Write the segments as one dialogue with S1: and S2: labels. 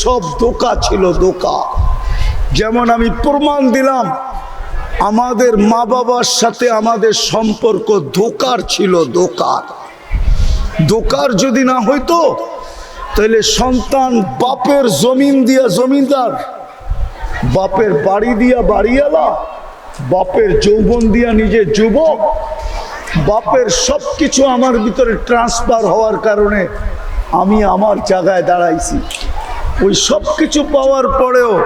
S1: সব দোকা ছিল দোকা যেমন আমি প্রমাণ দিলাম, আমাদের মা বাবার সাথে আমাদের সম্পর্ক ধোকার ছিল দোকার দোকার যদি না হইতো, তাহলে সন্তান বাপের জমিন দিয়া জমিদার বাপের বাড়ি দিয়া বাড়িওয়ালা, বাপের যৌবন দিয়া নিজে যুবক, বাপের সব কিছু আমার ভিতরে ট্রান্সফার হওয়ার কারণে আমি আমার জায়গায় দাঁড়াইছি। ওই সব কিছু পাওয়ার পরেও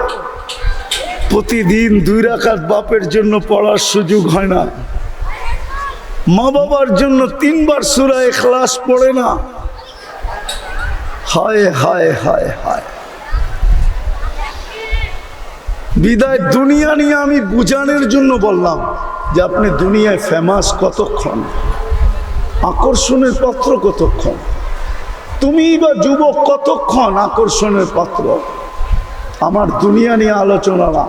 S1: প্রতিদিন দুই রাখাত বাপের জন্য পড়ার সুযোগ হয় না। মা বাবার জন্য তিনবার সুরা এখলাস পড়ে না। হায় হায় হায় হায়। বিদায় দুনিয়া নিয়ে আমি বুঝানোর জন্য বললাম যে আপনি দুনিয়ায় ফেমাস কতক্ষণ? আকর্ষণের পাত্র কতক্ষণ? তুমি বা যুবক কতক্ষণ আকর্ষণের পাত্র? আমার দুনিয়া নিয়ে আলোচনা না।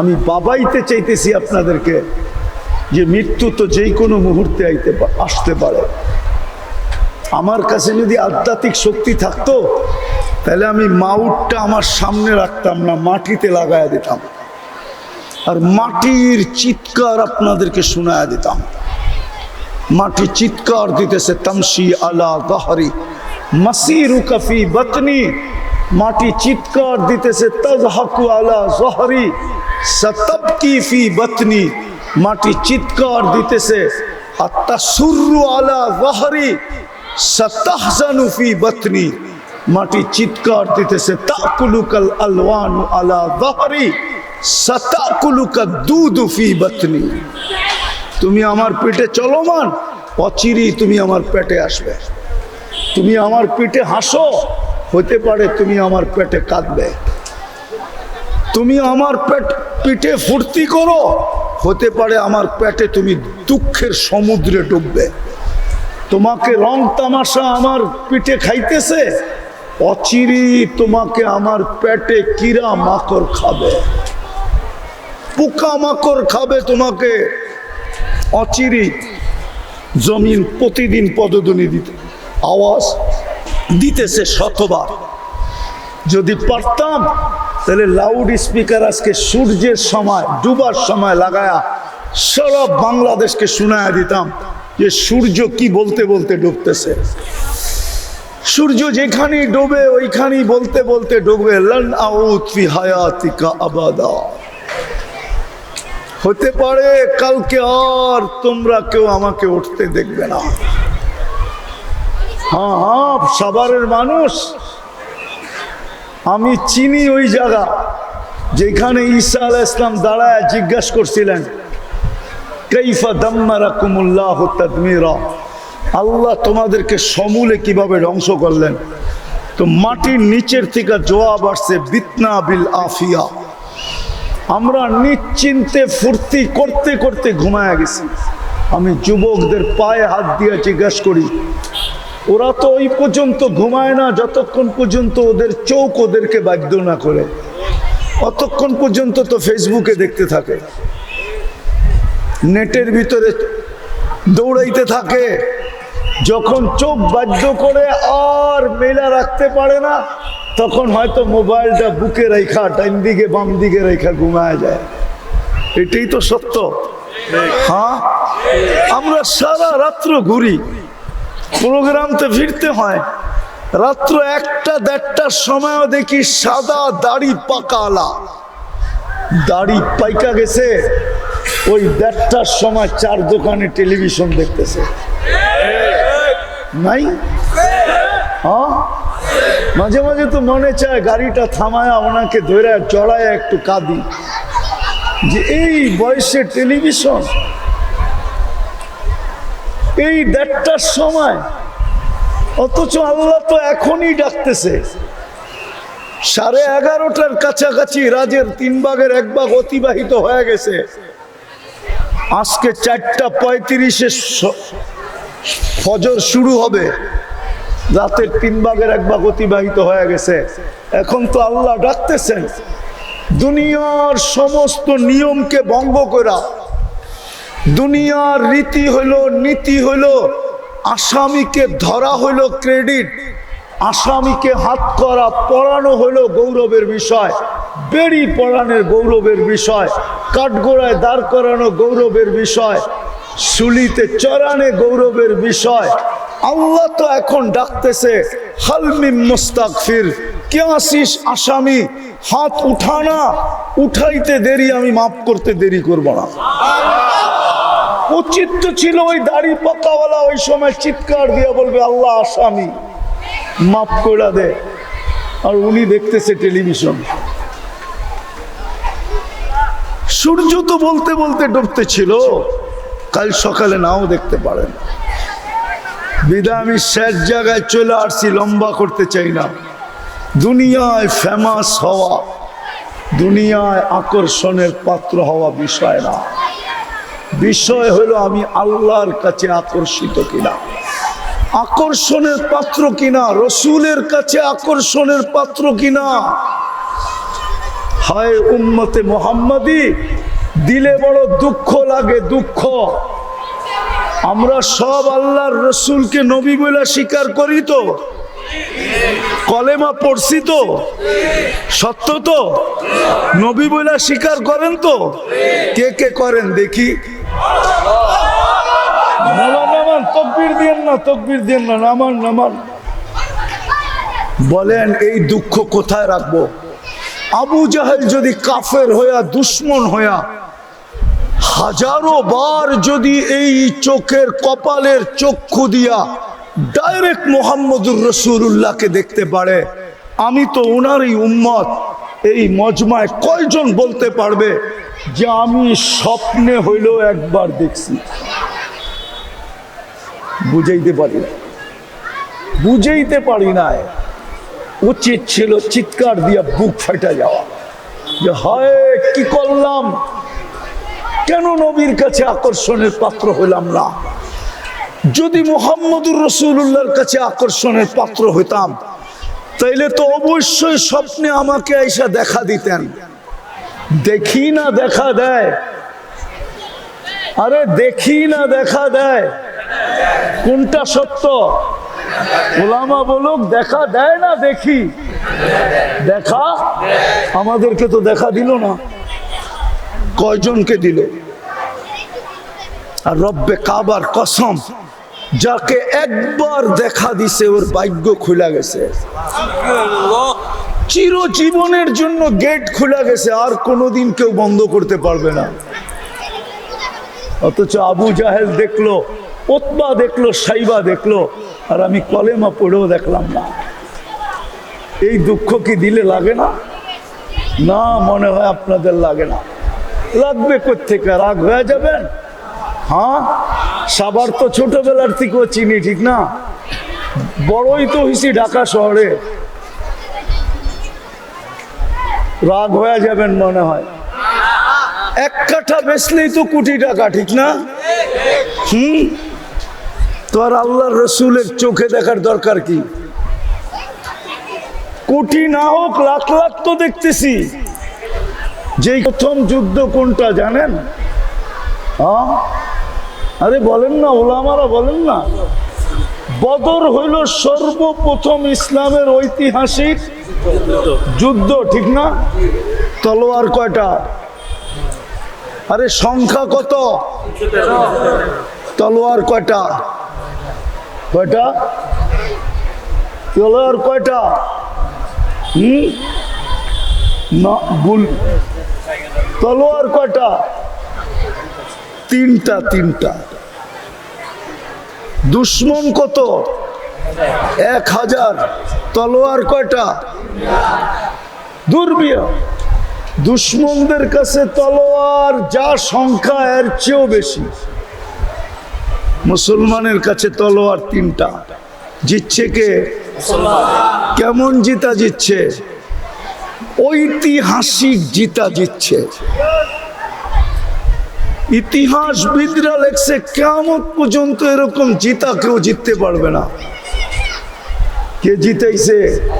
S1: আমি বাবাইতে চাইতেছি আপনাদেরকে যে মৃত্যু তো যেই কোনো মুহূর্তে আইতে আসতে পারে। আমার কাছে যদি আধ্যাত্মিক শক্তি থাকতো, তাহলে আমি মাউটটা আমার সামনে রাখতাম না, মাটিতে লাগায় দিতাম। আর মাটির চিৎকার আপনাদেরকে শোনায় দিতাম। মাটি চিৎকার দিতেছে তামসি আলা গাহরি মাসিরু কফি বতনি মাটি চিৎকার দিতেছে তজহাকু আলা জহরি সতবকি ফি বতনি মাটি চিৎকার দিতেছে আত্তাসুরু আলা জহরি সতাহজানু ফি বতনি মাটি চিৎকার দিতেছে তাকুলুকাল আলওয়ান আলা জহরি সতাকুলুকা দুদু ফি বতনি তুমি আমার পেটে চলমান অচিরি তুমি আমার পেটে আসবে তুমি আমার পেটে হাসো, হতে পারে তুমি আমার পেটে কাঁদবে। তুমি আমার পেট পিঠে ফুর্তি করো, হতে পারে আমার পেটে তুমি দুঃখের সমুদ্রে ডুববে। তোমাকে রং তামাশা আমার পিঠে খাইতেছে, অচিরি তোমাকে আমার পেটে কিরা মাকড় খাবে। পোকা মাকড় খাবে তোমাকে, অচিরি জমিন প্রতিদিন পদধ্বনি দিতে। আওয়াজ দিতেছে শতবার। যদি পারতাম, তাহলে লাউড স্পিকার আজকে সূর্যের সময়, ডুবার সময় লাগায়া সারা বাংলাদেশকে শোনায়া দিতাম যে সূর্য কি বলতে বলতে ডুবতেছে। সূর্য যেখানেই ডোবে, ওইখানেই বলতে বলতে ডুববে। লন আউত হায়াতিকা আবাদা। হতে পারে কালকে আর তোমরা কেউ আমাকে উঠতে দেখবে না। হ্যাঁ হ্যাঁ সাভারের মানুষ। আমি চিনি ওই জায়গা যেখানে ঈসা আলাহ ইসলাম দাঁড়ায় জিজ্ঞাসা করছিলেন কৈফা দাম্মারা কুমুল্লাহ তদমিরা? আল্লাহ তোমাদেরকে সমূলে কীভাবে ধ্বংস করলেন? তো মাটির নিচের থেকে জবাব আসছে, বিতনা বিল আফিয়া। আমরা নিশ্চিন্তে ফুর্তি করতে করতে ঘুমায় গেছি। আমি যুবকদের পায়ে হাত দিয়ে জিজ্ঞাসা করি ওরা তো ওই পর্যন্ত ঘুমায় না যতক্ষণ পর্যন্ত ওদের চোখ ওদেরকে বাধ্য না করে। অতক্ষণ পর্যন্ত তো ফেসবুকে দেখতে থাকে। নেটের ভিতরে দৌড়াইতে থাকে। যখন চোখ বাধ্য করে আর মেলা রাখতে পারে না তখন হয়তো মোবাইলটা বুকে রেখা ডাইন দিকে বাম দিকে রেখা ঘুমায় যায়। এটাই তো সত্য। হ্যাঁ? আমরা সারা রাত্র ঘুরি। প্রোগ্রামতে ফিরতে হয়। রাত্র একটা দেড়টার সময়ও দেখি সাদা দাড়ি পাকালা দাড়ি পাইকা গেছে, ওই দেড়টার সময় চার দোকানে টেলিভিশন দেখতেছে। নাই? হ্যাঁ? মাঝে মাঝে তো মনে চায় গাড়িটা থামায় ওনাকে ধরে চড়ায় একটু কাঁদি। যে এই বয়সে টেলিভিশন এই দেড়টার সময়। অথচ আল্লাহ তো এখনই ডাকতেছে। সাড়ে এগারোটার কাছাকাছি রাজের তিন ভাগের এক ভাগ অতিবাহিত হয়ে গেছে। আজকে চারটা পঁয়ত্রিশে ফজর শুরু হবে। রাতের তিন ভাগের এক ভাগ অতিবাহিত হয়ে গেছে। এখন তো আল্লাহ ডাকতেছেন। দুনিয়ার সমস্ত নিয়মকে ভঙ্গ করা। দুনিয়ার রীতি হইল, নীতি হইল, আসামিকে ধরা হইল ক্রেডিট, আসামিকে হাত করা পড়ানো হলো গৌরবের বিষয়, বেড়ি পড়ানোর গৌরবের বিষয়, কাঠগোড়ায় দাঁড় করানো গৌরবের বিষয়, সুলিতে চড়ানে গৌরবের বিষয়। আল্লাহ তো এখন ডাকতেছে হালমিম মুস্তাকফির কে আসিস আসামি? হাত উঠানা উঠাইতে দেরি, আমি মাফ করতে দেরি করব না। উচিত তো ছিল ওই দাড়ি পাকাওয়ালা ওই সময় চিৎকার দিয়ে বলবে, আল্লাহ আসামি মাফ করে দে। আর উনি দেখতেছে টেলিভিশন। সূর্য তো বলতে বলতে ডুবতে ছিল কাল সকালে নাও দেখতে পারেন। বিদা, আমি শেষ জায়গায় চলে আসছি, লম্বা করতে চাই না। দুনিয়ায় ফেমাস হওয়া, দুনিয়ায় আকর্ষণের পাত্র হওয়া বিষয় না। বিষয় হলো আমি আল্লাহর কাছে আকর্ষিত কিনা? আকর্ষণের পাত্র কিনা? রসুলের কাছে আকর্ষণের পাত্র কিনা? হায় উম্মতে মোহাম্মদি, দিলে বড় দুঃখ লাগে, দুঃখ। আমরা সব আল্লাহর রসুলকে নবী বলে স্বীকার করি তো? কলেমা পড়ছি তো? সত্য তো? নবী বলে স্বীকার করেন তো? কে কে করেন দেখি। বলেন, এই দুঃখ কোথায় রাখব? আবু জাহেল যদি কাফের হইয়া, দুশ্মন হইয়া, হাজারো বার যদি এই চোখের কপালের চক্ষু দিয়া ডাইরেক্ট মোহাম্মদুর রসুল্লাহকে দেখতে পারে, আমি তো ওনারই উম্মত। এই মজমায় কয়জন বলতে পারবে? যে আমি স্বপ্নে হইলেও একবার দেখছি। বুঝাইতে পারি না। বুঝাইতে পারি না। উচিত ছিল চিৎকার দিয়া বুক ফাটা যাওয়া। যে হয়, কি করলাম? কেন নবীর কাছে আকর্ষণের পাত্র হইলাম না? যদি মোহাম্মদুর রসুল্লাহর কাছে আকর্ষণের পাত্র হইতাম, তাইলে তো অবশ্যই স্বপ্নে আমাকে এসে দেখা দিতেন। দেখি না দেখা দেয়। আরে দেখি না দেখা দেয়। কোনটা সত্য? ওলামা বলুক, দেখা দেয় না দেখি? দেখা? আমাদেরকে তো দেখা দিল না। কয়জনকে দিল? আর রব্বে কাবার কসম, যাকে একবার দেখা দিছে, ওর ভাগ্য খুলে গেছে। চিরজীবনের জন্য গেট খোলা গেছে, আর কোনোদিন কেউ বন্ধ করতে পারবে না। অথচ আবু জাহেল দেখল, ওতবা দেখল, সাইবা দেখল, আর আমি কলেমা পড়েও দেখলাম না। এই দুঃখ কি দিলে লাগে না? না মনে হয় আপনাদের লাগে না। লাগবে কোথেকে রাগ হয়ে যাবেন হ্যাঁ? সাবার তো ছোটবেলার থেকেও চিনি, ঠিক না? বড়ই তো হয়েছি ঢাকা শহরে। রাগ হয়ে যাবেন মনে হয়। এক কাঠা বেচলেই তো কোটি টাকা, ঠিক না? হুম? তো আর আল্লাহর রসুলের চোখে দেখার দরকার কি? কোটি না হোক, লাখ লাখ তো দেখতেছি। যে প্রথম যুদ্ধ কোনটা, জানেন? হ্যাঁ? আরে বলেন না, ওলামারা বলেন না। বদর হইল সর্বপ্রথম ইসলামের ঐতিহাসিক যুদ্ধ, ঠিক না? তলোয়ার কয়টা? আরে সংখ্যা কত? তলোয়ার কয়টা? কয়টা? তলোয়ার কয়টা? হুম? না, ভুল। তলোয়ার কয়টা? তিনটা তিনটা। দুশ্মন কত? এক হাজার, তলোয়ার কয়টা? দুর্বিয়া। দুশ্মনদের কাছে তলোয়ার, যা সংখ্যা, এর চেয়েও বেশি। মুসলমানের কাছে তলোয়ার তিনটা। জিতছে কে? কেমন জিতা জিতছে? ঐতিহাসিক জিতা জিতছে। ইতিহাসবিদরা লেখছে কেমন পর্যন্ত এরকম জিতা কেউ জিততে পারবে না। কে জিতেছে?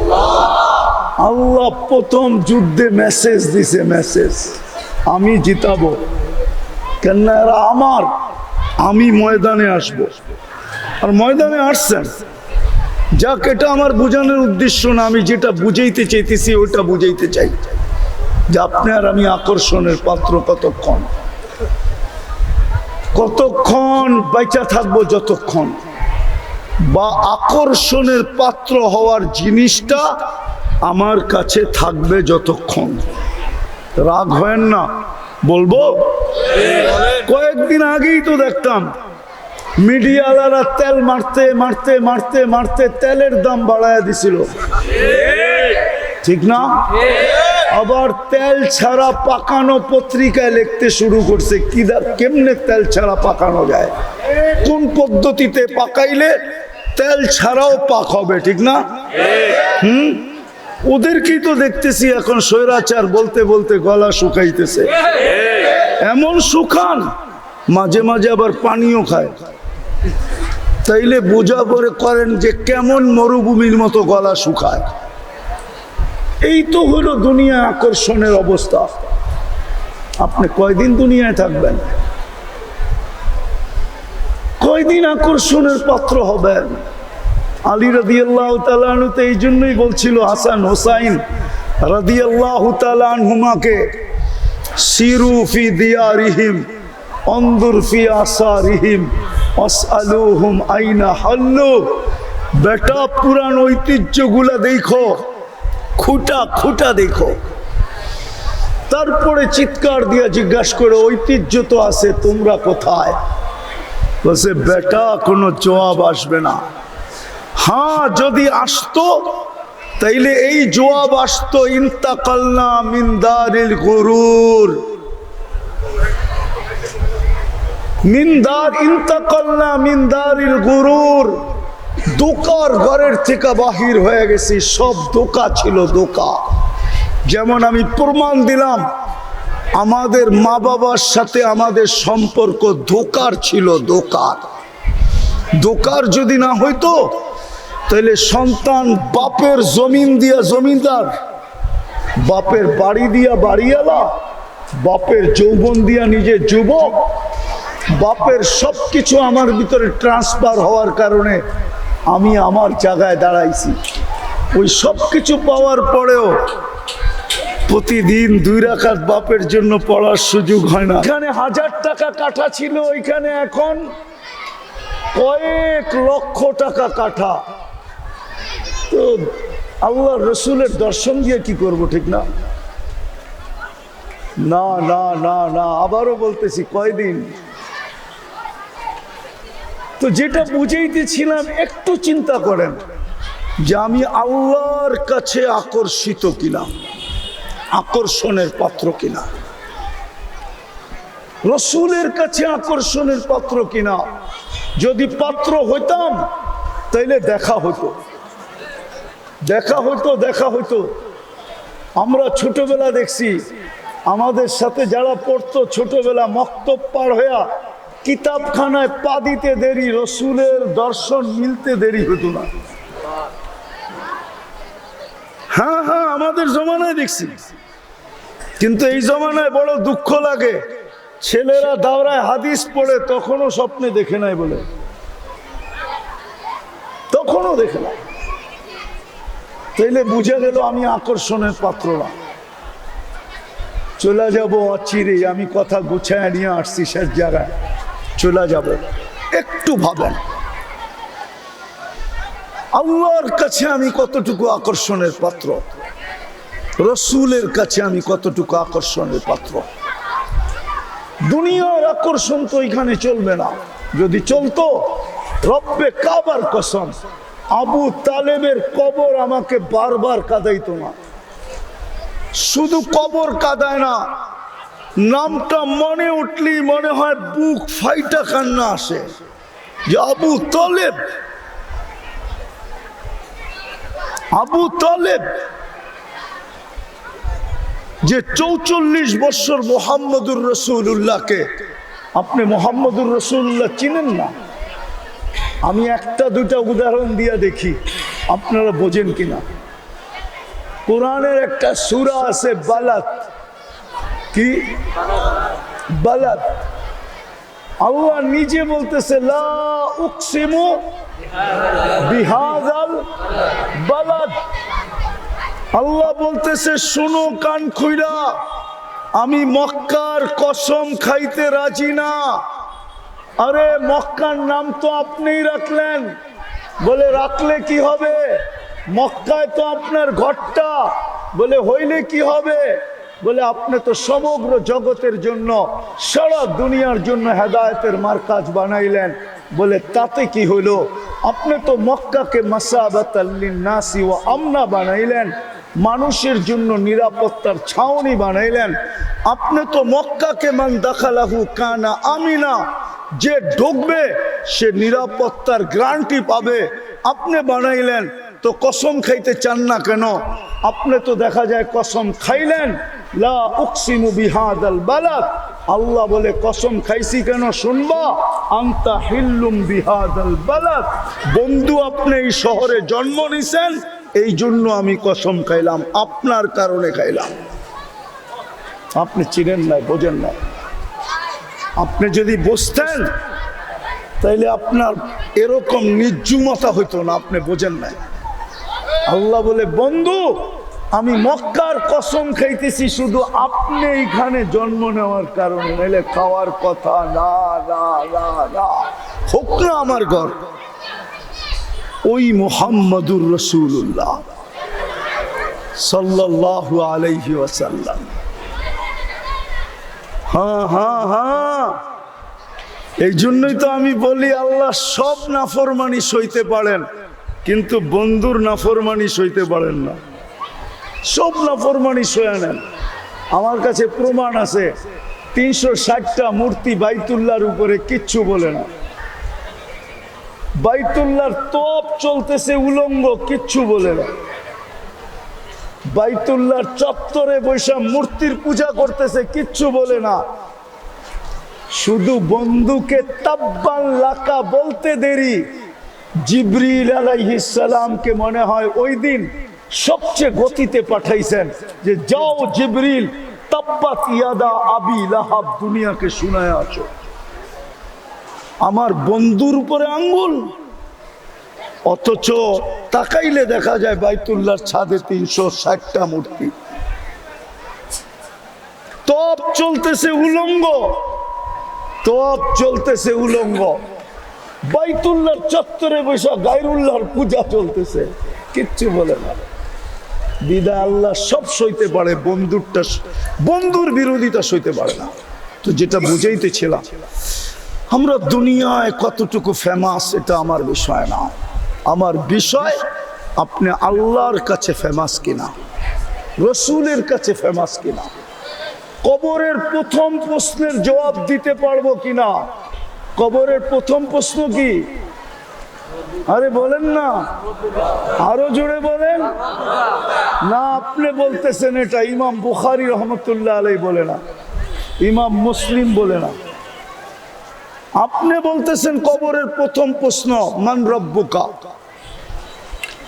S1: আল্লাহ প্রথম যুদ্ধে মেসেজ দিছে মেসেজ আমি জিতাবো। এরা আমার। আমি ময়দানে আসব। আর ময়দানে আসছেন। যাক, এটা আমার বোঝানোর উদ্দেশ্য না। আমি যেটা বুঝাইতে চাইতেছি ওটা বুঝাইতে চাই। যে আপনার আমি আকর্ষণের পাত্র কতক্ষণ? কতক্ষণ বেঁচা থাকব? যতক্ষণ। বা আকর্ষণের পাত্র হওয়ার জিনিসটা আমার কাছে থাকবে যতক্ষণ। রাগ হয় না। বলব? কয়েকদিন আগেই তো দেখতাম মিডিয়াওয়ালারা তেল মারতে মারতে মারতে মারতে তেলের দাম বাড়ায় দিছিল। ঠিক না? আবার তেল ছাড়া পাকানো পত্রিকায় লিখতে শুরু করছে। কি দা- কেমনে তেল ছাড়া পাকানো যায়? কোন পদ্ধতিতে পাকাইলে তেল ছাড়াও পাক হবে, ঠিক না? হুম? ওদেরকেই তো দেখতেছি এখন স্বৈরাচার বলতে বলতে গলা শুকাইতেছে। এমন শুকান, মাঝে মাঝে আবার পানিও খায়। তাইলে বোঝা করে করেন যে কেমন মরুভূমির মতো গলা শুকায়। এই তো হলো দুনিয়া আকর্ষণের অবস্থা। আপনি কয়দিন দুনিয়ায় থাকবেন? কয়দিন আকর্ষণের পাত্র হবেন? আলী রাদি আল্লাহ তালানুতে এই জন্যই বলছিল, হাসান হোসাইন রাদি আল্লাহ তালানহুমাকে সিরু ফি দিয়ারিহিম, অন্দুর ফি আসারিহিম অসআলুহুম আইনা হাল্লু বেটা পুরান ঐতিহ্যগুলা দেখো। খুঁটা খুঁটা দেখো। তারপরে চিৎকার দিয়া জিজ্ঞাসা করে, ঐতিহ্য তো আছে, তোমরা কোথায়? বলছে, বেটা, কোনো জবাব আসবে না। হ্যাঁ যদি আসতো, তাইলে এই জবাব আসতো, ইন্তাকালনা মিন্দারিল গরুর। মিনদার, ইন্তাকালনা মিন্দারিল গরুর। দোকার ঘরের থেকে বাহির হয়ে গেছি, সব দোকা ছিল দোকা। যেমন আমি প্রমাণ দিলাম, আমাদের মা বাবার সাথে আমাদের সম্পর্ক দোকার ছিল দোকার। দোকার যদি না হইতো, তাহলে সন্তান বাপের জমিন দিয়া জমিদার বাপের বাড়ি দিয়া বাড়িওয়ালা, বাপের যৌবন দিয়া নিজে যুবক, বাপের সব কিছু আমার ভিতরে ট্রান্সফার হওয়ার কারণে আমি আমার জায়গায় দাঁড়াইছি। ওই সব কিছু পাওয়ার পরেও প্রতিদিন দুই রাখাত বাপের জন্য পড়ার সুযোগ হয় না। এখানে হাজার টাকা কাঠা ছিল, ওইখানে এখন কয়েক লক্ষ টাকা কাঠা তো আল্লাহ রসুলের দর্শন দিয়ে কি করব ঠিক না? না না না না, আবারও বলতেছি কয়দিন? তো যেটা বুঝাইতেছিলাম, একটু চিন্তা করেন যে আমি আল্লাহর কাছে আকর্ষিত কিনা, আকর্ষণের পাত্র কিনা, রসুলের কাছে আকর্ষণের পাত্র কিনা। যদি পাত্র হইতাম, তাইলে দেখা হতো দেখা হইতো দেখা হইতো। আমরা ছোটবেলা দেখছি, আমাদের সাথে যারা পড়তো, ছোটবেলা মক্তব পার হইয়া কিতাবখানায় পা দিতে দেরি, রসুলের দর্শন মিলতে দেরি হতো না। হ্যাঁ হ্যাঁ আমাদের জমানায় দেখছি। কিন্তু এই জমানায় বড় দুঃখ লাগে। ছেলেরা দাওরায় হাদিস পড়ে, তখনও স্বপ্নে দেখে নাই বলে। তখনও দেখে না তাইলে বুঝে গেল আমি আকর্ষণের পাত্র না। চলে যাব অচিরে আমি কথা গুছায় নিয়ে আসছি শেষ জায়গায়। চলে যাব। একটু ভাবেন। আল্লাহর কাছে আমি কতটুকু আকর্ষণের পাত্র? রসুলের কাছে আমি কতটুকু আকর্ষণের পাত্র? দুনিয়ার আকর্ষণ তো এখানে চলবে না। যদি চলতো, রব্বে কাবার কসম, আবু তালেবের কবর আমাকে বারবার কাদাইতো না। শুধু কবর কাদায় না নামটা মনে উঠলেই মনে হয় বুক ফাইটা কান্না আসে। যে আবু তলেব আবু তলেব, যে চৌচল্লিশ বছর মোহাম্মদুর রসুল্লাহকে আপনি মোহাম্মদুর রসুল্লাহ চিনেন না? আমি একটা দুটা উদাহরণ দিয়ে দেখি, আপনারা বোঝেন কিনা। কোরআনের একটা সুরা আছে বালাত কি? বালাত। আল্লাহ নিজে বলতেছে, লা বিহাদাল বালাদ। আল্লাহ বলতেছে, শুনো কান খুইরা, আমি মক্কার কসম খাইতে রাজি না। আরে, মক্কার নাম তো আপনিই রাখলেন। বলে, রাখলে কি হবে? মক্কায় তো আপনার ঘরটা। বলে, হইলে কি হবে? বলে, আপনি তো সমগ্র জগতের জন্য, সারা দুনিয়ার জন্য হেদায়েতের মার্কাজ বানাইলেন। বলে, তাতে কি হলো? আপনি তো মক্কাকে মাসাবাতাল্লিন নাসি ও আমনা বানাইলেন, মানুষের জন্য নিরাপত্তার ছাউনি বানাইলেন। আপনি তো মক্কাকে মান দাখালাহু কানা আমিনা, যে ঢুকবে সে নিরাপত্তার গ্রান্টি পাবে। আপনি বানাইলেন, তো কসম খাইতে চান না কেন? আপনি তো দেখা যায় কসম খাইলেন লা উকসিমু বিহাদাল বালাদ। আল্লাহ বলে, কসম খাইছি কেন শুনবা? আন্তা হিল্লুম বিহাদাল বালাদ। বন্ধু, আপনি এই শহরে জন্ম নিছেন, এই জন্য আমি কসম খাইলাম, আপনার কারণে খাইলাম। আপনি চিনেন নাই, বোঝেন না আপনি যদি বসতেন তাইলে আপনার এরকম নির্জুমতা হইতো না, আপনি বোঝেন নাই। আল্লাহ বলে, বন্ধু আমি মক্কার কসম খাইতেছি, শুধু আপনি এইখানে জন্ম নেওয়ার কারণে, নাইলে খাওয়ার কথা, না না না না। হোক না আমার ঘর। ওই মোহাম্মদুর রসুল্লাহ সাল্লাল্লাহু আলাইহি ওয়াসাল্লাম। হ্যাঁ হ্যাঁ হ্যাঁ। এই জন্যই তো আমি বলি, আল্লাহ সব নাফরমানি সইতে পারেন, কিন্তু বন্ধুর নাফরমানি সইতে পারেন না। সব নাফরমানি সয়ে নেন। আমার কাছে প্রমাণ আছে, তিনশো ষাটটা মূর্তি বাইতুল্লাহর উপরে কিচ্ছু বলে না। বাইতুল্লাহর তপ চলতেছে উলঙ্গ, কিচ্ছু বলে না। বাইতুল্লাহর চত্বরে বৈশা মূর্তির পূজা করতেছে, কিচ্ছু বলে না। শুধু বন্ধুকে তাব্বান লাকা বলতে দেরি। জিবরিল আলাইহিস সালামকে মনে হয় ওই দিন সবচেয়ে গতিতে পাঠাইছেন যে, যাও জিব্রিল তাব্বাত ইয়াদা দুনিয়াকে শুনায় আছো আমার বন্ধুর উপরে আঙ্গুল। অথচ তাকাইলে দেখা যায় বাইতুল্লার ছাদে তিনশো ষাটটা মূর্তি। তপ চলতেছে উলঙ্গ। তপ চলতেছে উলঙ্গ। বাইতুল্লার চত্বরে বৈশা গাইরুল্লাহর পূজা চলতেছে। কিচ্ছু বলে না। বিদা আল্লাহ সব সইতে পারে, বন্ধুরটা বন্ধুর বিরোধিতা সইতে পারে না। তো যেটা বুঝাইতেছিলাম, আমরা দুনিয়ায় কতটুকু ফেমাস এটা আমার বিষয় না। আমার বিষয়, আপনি আল্লাহর কাছে ফেমাস কিনা, রসুলের কাছে ফেমাস কিনা, কবরের প্রথম প্রশ্নের জবাব দিতে পারব কিনা? কবরের প্রথম প্রশ্ন কি? আরে বলেন না। আরও জোরে বলেন। না, আপনি বলতেছেন এটা ইমাম বুখারি রহমতুল্লাহ আলাই বলে না। ইমাম মুসলিম বলে না। আপনি বলতেছেন কবরের প্রথম প্রশ্ন, মান রব্বুকা?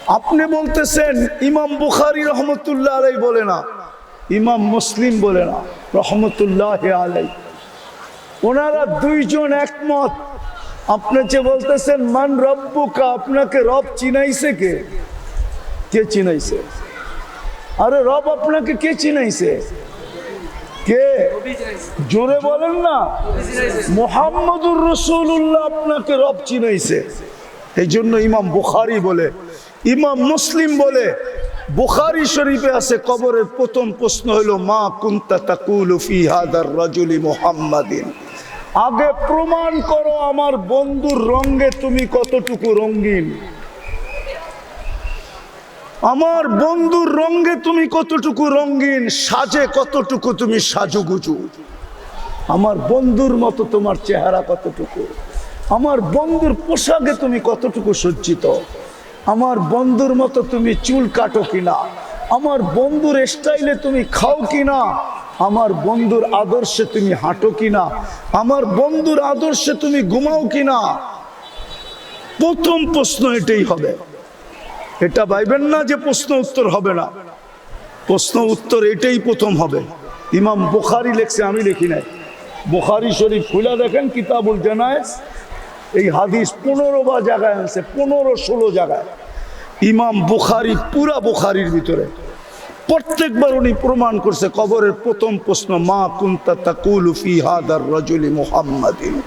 S1: আপনি বলতেছেন ইমাম বুখারি রহমতুল্লাহ আলাই বলে না। ইমাম মুসলিম বলে না। রহমতুল্লাহ আলাই ওনারা দুইজন একমত। আপনি যে বলতেছেন, মান রব্বুকা আপনাকে রব চিনাইছে কে? কে চিনাইছে? আরে রব আপনাকে কে চিনাইছে? কে? জোরে বলেন না। মোহাম্মদুর রসুল্লাহ আপনাকে রব চিনাইছে। এই জন্য ইমাম বুখারি বলে, ইমাম মুসলিম বলে, বুখারি শরীফে আছে কবরের প্রথম প্রশ্ন হলো, মা কুন্তা তাকুলু ফি হাদার রাজুলি মুহাম্মাদিন? আগে প্রমাণ করো আমার বন্ধুর রঙ্গে তুমি কতটুকু রঙ্গিন আমার বন্ধুর রঙ্গে তুমি কতটুকু রঙ্গিন সাজে কতটুকু তুমি সাজুগুজু। আমার বন্ধুর মতো তোমার চেহারা কতটুকু। আমার বন্ধুর পোশাকে তুমি কতটুকু সজ্জিত। আমার বন্ধুর মতো তুমি চুল কাটো কিনা। আমার বন্ধুর স্টাইলে তুমি খাও কিনা। আমার বন্ধুর আদর্শে তুমি হাঁটো কিনা? আমার বন্ধুর আদর্শে তুমি ঘুমাও কিনা? প্রথম প্রশ্ন এটাই হবে। এটা ভাইবেন না যে প্রশ্ন উত্তর হবে না। প্রশ্ন উত্তর এটাই প্রথম হবে। ইমাম বোখারি লেখছে, আমি লিখি নাই। বোখারি শরীফ খুলে দেখেন কিতাবুল জানায়েজ। এই হাদিস পনেরো বা জায়গায় আছে পনেরো ষোলো জায়গায়। ইমাম বুখারি, পুরা বুখারির ভিতরে। প্রত্যেকবার উনি প্রমাণ করছে কবরের প্রথম প্রশ্ন, মা কুন্তা তাকুল ফি হাদার রজুলি মুহাম্মাদিন?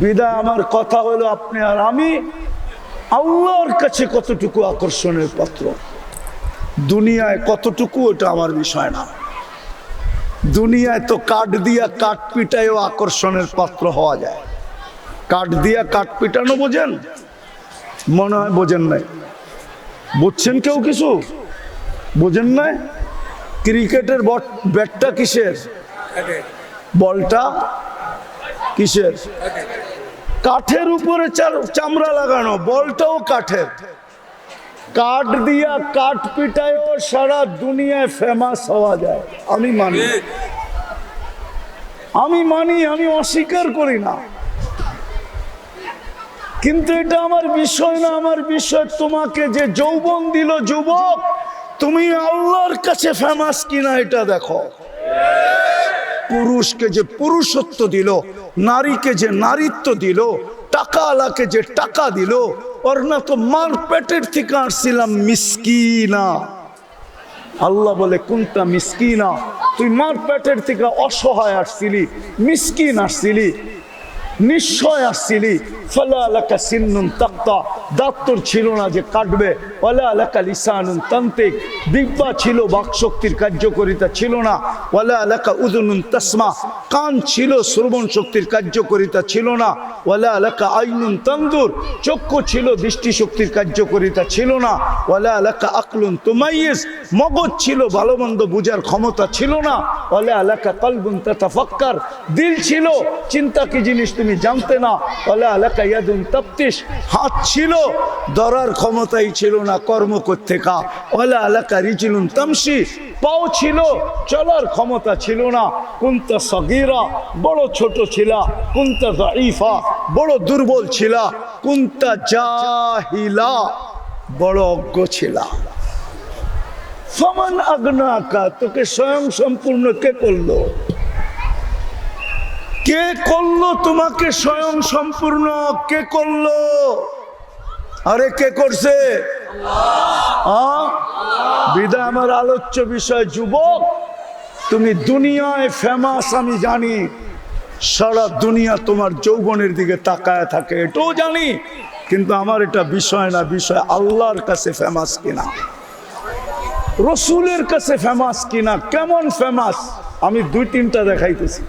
S1: বিদায় আমার কথা হলো আপনি আর আমি আল্লাহর কাছে কতটুকু আকর্ষণের পাত্র? দুনিয়ায় কতটুকু ওটা আমার বিষয় না। দুনিয়ায় তো কাঠ দিয়া কাঠ পিটায়ও আকর্ষণের পাত্র হওয়া যায়। কাঠ দিয়া কাঠ পিটানো বোঝেন? মনে হয় বোঝেন নাই। বুঝছেন কেউ কিছু? বোঝেন নাই? ক্রিকেটের ব্যাটটা কিসের? বলটা কিসের? কাঠের উপরে চামড়া লাগানো, বলটাও কাঠের। কাঠ দিয়া কাঠ পিটায়ও সারা দুনিয়ায় ফেমাস হওয়া যায়। আমি মানি। আমি মানি, আমি অস্বীকার করি না। কিন্তু এটা আমার বিষয় না, আমার বিষয় তোমাকে যে যৌবন দিল যুবক তুমি আল্লাহর কাছে ফেমাস কিনা এটা দেখো। পুরুষকে যে পুরুষত্ব দিল, নারীকে যে নারীত্ব দিল, টাকা আলাকে যে টাকা দিল ওর না তো মার পেটের থেকে আসছিলাম মিসকিনা। আল্লাহ বলে, কোনটা মিসকিনা? তুই মার পেটের থেকে অসহায় আসছিলি, মিসকিন আসছিলি। নিশ্চয় আসছিলি। ফলা এলাকা সিন্নুন তাক্তা দাঁত ছিল না যে কাটবে। ওলা এলাকা লিসানুন তান্ত্রিক দিব্যা ছিল, বাকশক্তির কার্যকরিতা ছিল না। ওলা এলাকা উদুনুন তসমা। কান ছিল, শ্রবণ শক্তির কার্যকরিতা ছিল না। ওলা এলাকা আইনুন তন্দুর চক্ষু ছিল দৃষ্টিশক্তির কার্যকরিতা ছিল না। ওলা এলাকা আকলুন তুমাইয়েস মগজ ছিল ভালো মন্দ বুঝার ক্ষমতা ছিল না। ওলা এলাকা কলবুন তাফাক্কার দিল ছিল, চিন্তা কি জিনিস তুমি জানতে না ওলা এলাকা ইয়াদুন তাপ্তিস হাত ছিল, ধরার ক্ষমতাই ছিল না, কর্ম করতে কা ওলা এলাকা রিচিলুন তামসি পাও ছিল, চলার ক্ষমতা ছিল না। কুন্তা সগিরা, বড় ছোট ছিলা। কুন্তা দাইফা বড় দুর্বল ছিলা। কুন্তা জাহিলা, বড় অজ্ঞ ছিলা। সমান আগ্নাকা, তোকে স্বয়ং সম্পূর্ণ কে করল? কে করল তোমাকে স্বয়ং সম্পূর্ণ? কে করল? আরে কে করছে? বিদায় আমার আলোচ্য বিষয়, যুবক, তুমি দুনিয়ায় ফেমাস আমি জানি। সারা দুনিয়া তোমার যৌবনের দিকে তাকায় থাকে, এটাও জানি। কিন্তু আমার এটা বিষয় না, বিষয় আল্লাহর কাছে ফেমাস কিনা? রসুলের কাছে ফেমাস কিনা? কেমন ফেমাস আমি দুই তিনটা দেখাইতেছি।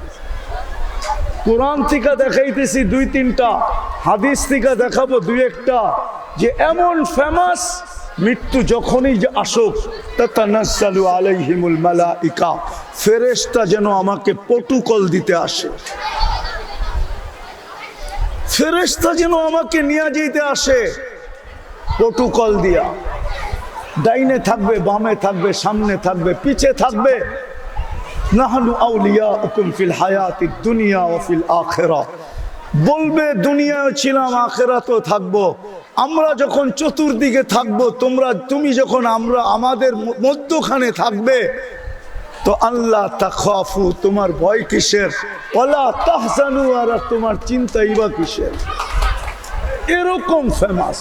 S1: কোরআন থেকে দেখাইতেছি দুই তিনটা, হাদিস থেকে দেখাবো দুই একটা, যে এমন ফেমাস মৃত্যু যখনই যে আসুক, তাতানাজ্জালু আলাইহিমুল মালাইকা, ফেরেশতা যেন আমাকে পটুকল দিতে আসে। ফেরেশতা যেন আমাকে নিয়ে যেতে আসে পটুকল দিয়া। ডাইনে থাকবে, বামে থাকবে, সামনে থাকবে, পিছে থাকবে নাহনু আউলিয়া উকুম ফিল হায়াতি দুনিয়া ও ফিল আখেরা। বলবে, দুনিয়ায় ছিলাম, আখেরাতেও থাকব। আমরা যখন চতুর্দিকে থাকব, তোমরা, তুমি যখন আমরা, আমাদের মধ্যখানে থাকবে, তো আল্লাহ তাখাফু, তোমার ভয় কিসের? ওলা তাহজানু, আর তোমার চিন্তাই বা কিসের? এরকম ফেমাস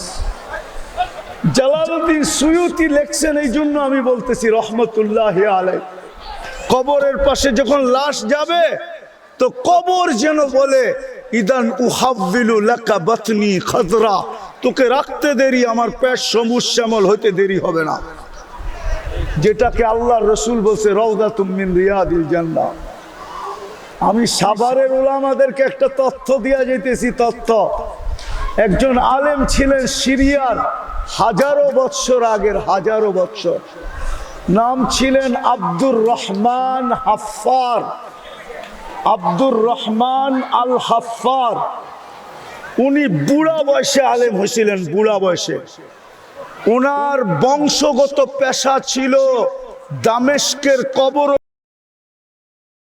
S1: জালালউদ্দিন সুয়ুতি লেখছেন এই জন্য আমি বলতেছি, রহমতুল্লাহ আলাই কবরের পাশে যখন লাশ যাবে, তো কবর যেন বলে, ইদান উহাবিলু বাতনি খদরা। তোকে রাখতে দেরি, আমার পেট সবুজ শ্যামল হইতে দেরি হবে না। যেটাকে আল্লাহর রসুল বলছে রওদা তুমিন রিয়াদিল জান্নাহ। আমি সাভারের ওলামাদেরকে একটা তথ্য দিয়া যেতেছি তথ্য। একজন আলেম ছিলেন সিরিয়ার হাজারো বৎসর আগের, হাজারো বৎসর। নাম ছিলেন আব্দুর রহমান হাফার আব্দুর রহমান আল হাফার উনি বুড়া বয়সে আলেম হয়েছিলেন, বুড়া বয়সে। ওনার বংশগত পেশা ছিল দামেস্কের কবর